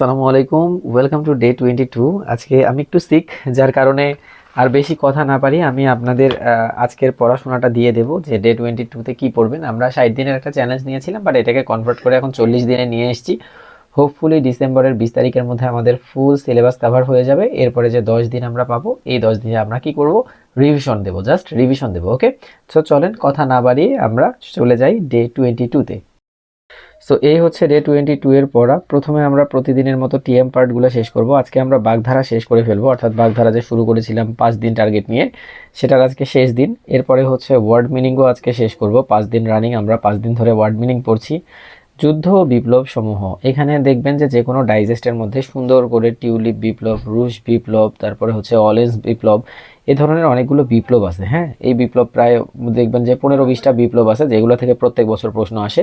আসসালামু আলাইকুম। Welcome to day twenty two আজকে আমি একটু সিক যার কারণে আর বেশি কথা না পারি। আমি আপনাদের আজকের পড়াশোনাটা দিয়ে দেবো যে ডে টোয়েন্টি টুতে কী পড়বেন। আমরা ষাট দিনের একটা চ্যালেঞ্জ নিয়েছিলাম বাট এটাকে কনভার্ট করে এখন চল্লিশ দিনে নিয়ে এসেছি। হোপফুলি ডিসেম্বরের বিশ তারিখের মধ্যে আমাদের ফুল সিলেবাস কভার হয়ে যাবে। এরপরে যে দশ দিন আমরা পাবো, এই দশ দিনে আমরা কি করব? রিভিশন দেবো জাস্ট রিভিশন দেবো ওকে সো চলেন, কথা না বাড়িয়ে আমরা চলে যাই ডে টোয়েন্টি টুতে সো এই হচ্ছে ডে টোয়েন্টি টু এর পড়া। প্রথমে আমরা প্রতিদিনের মতো টিএম পার্টগুলো শেষ করব। আজকে আমরা বাগধারা শেষ করে ফেলব, অর্থাৎ বাগধারা যে শুরু করেছিলাম পাঁচ দিন টার্গেট নিয়ে, সেটার আজকে শেষ দিন। এরপরে হচ্ছে ওয়ার্ড মিনিংও আজকে শেষ করব। পাঁচ দিন রানিং আমরা পাঁচ দিন ধরে ওয়ার্ড মিনিং পড়ছি। যুদ্ধ বিপ্লব সমূহ। এখানে দেখবেন যে যে কোনো ডাইজেস্টের মধ্যে সুন্দর করে টিউলিপ বিপ্লব রুশ বিপ্লব, তারপরে হচ্ছে অলেন্স বিপ্লব, এ ধরনের অনেকগুলো বিপ্লব আছে হ্যাঁ? এই বিপ্লব প্রায় দেখবেন যে পনেরো বিশটা বিপ্লব আছে, যেগুলো থেকে প্রত্যেক বছর প্রশ্ন আসে।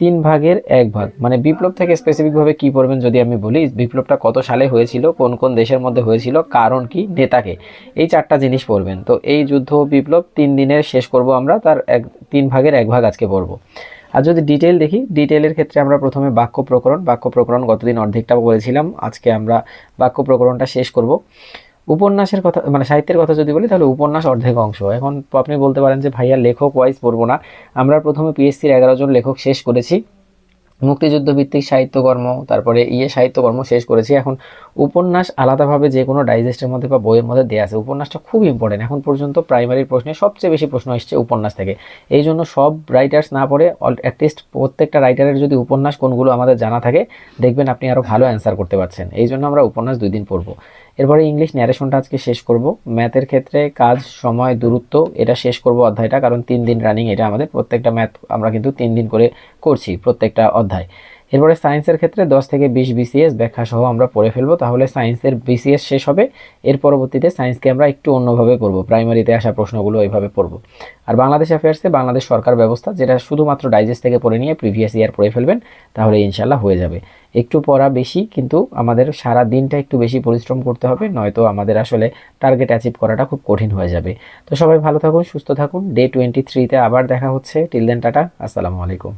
তিন ভাগের এক ভাগ। মানে বিপ্লব থেকে স্পেসিফিকভাবে কি পড়বেন যদি আমি বলি, বিপ্লবটা কত সালে হয়েছিল, কোন কোন দেশের মধ্যে হয়েছিল, কারণ কি, নেতাকে। এই চারটা জিনিস পড়বেন। তো এই যুদ্ধ বিপ্লব তিন দিনের শেষ করব আমরা, তার এক, তিন ভাগের এক ভাগ আজকে পড়ব। আর যদি ডিটেল দেখি ডিটেলের ক্ষেত্রে আমরা প্রথমে বাক্য প্রকরণ বাক্য প্রকরণ গতদিন অর্ধেকটা বলেছিলাম, আজকে আমরা বাক্য প্রকরণটা শেষ করব। উপন্যাসের কথা মানে সাহিত্যের কথা যদি বলি, তাহলে উপন্যাস অর্ধেক অংশ। এখন আপনি বলতে পারেন যে, ভাইয়া লেখক ওয়াইজ পড়ব না। আমরা প্রথমে পিএসসির এগারো জন লেখক শেষ করেছি। মুক্তিযুদ্ধ ভিত্তিক সাহিত্যকর্ম, তারপরে ইয়ে সাহিত্যকর্ম শেষ করেছি। এখন উপন্যাস আলাদাভাবে যে কোনো ডাইজেস্টের মধ্যে বা বইয়ের মধ্যে দেওয়া আছে। উপন্যাসটা খুব ইম্পর্টেন্ট এখন পর্যন্ত প্রাইমারির প্রশ্নে সবচেয়ে বেশি প্রশ্ন এসছে উপন্যাস থেকে। এই জন্য সব রাইটার্স না পড়ে অ্যাটলিস্ট প্রত্যেকটা রাইটারের যদি উপন্যাস কোনগুলো আমাদের জানা থাকে, দেখবেন আপনি আরও ভালো অ্যান্সার করতে পারছেন। এই জন্য আমরা উপন্যাস দুই দিন পড়ব। এরপরে ইংলিশ ন্যারেশনটা আজকে শেষ করব। ম্যাথের ক্ষেত্রে কাজ, সময়, দূরত্ব, এটা শেষ করব অধ্যায়টা, কারণ তিন দিন রানিং এটা আমাদের প্রত্যেকটা ম্যাথ আমরা কিন্তু তিন দিন করে করছি প্রত্যেকটা অধ্যায়। এরপরে সায়েন্সের ক্ষেত্রে দশ থেকে বিশ বিসিএস ব্যাখ্যা সহ আমরা পড়ে ফেলব, তাহলে সায়েন্সের বিসিএস শেষ হবে। এর পরবর্তীতে সায়েন্সকে আমরা একটু অন্যভাবে করব, প্রাইমারিতে আসা প্রশ্নগুলো এইভাবে পড়ব। আর বাংলাদেশ অ্যাফেয়ার্সে বাংলাদেশ সরকার ব্যবস্থা, যেটা শুধুমাত্র ডাইজেস্ট থেকে পড়ে নিয়ে প্রিভিয়াস ইয়ার পড়ে ফেলবেন, তাহলে ইনশাল্লাহ হয়ে যাবে। একটু পড়া বেশি, কিন্তু আমাদের সারা দিনটা একটু বেশি পরিশ্রম করতে হবে, নয়তো আমাদের আসলে টার্গেট অ্যাচিভ করাটা খুব কঠিন হয়ে যাবে। তো সবাই ভালো থাকুন, সুস্থ থাকুন। ডে টোয়েন্টি থ্রিতে আবার দেখা হচ্ছে। টিল দেন টাটা, আসসালামু আলাইকুম।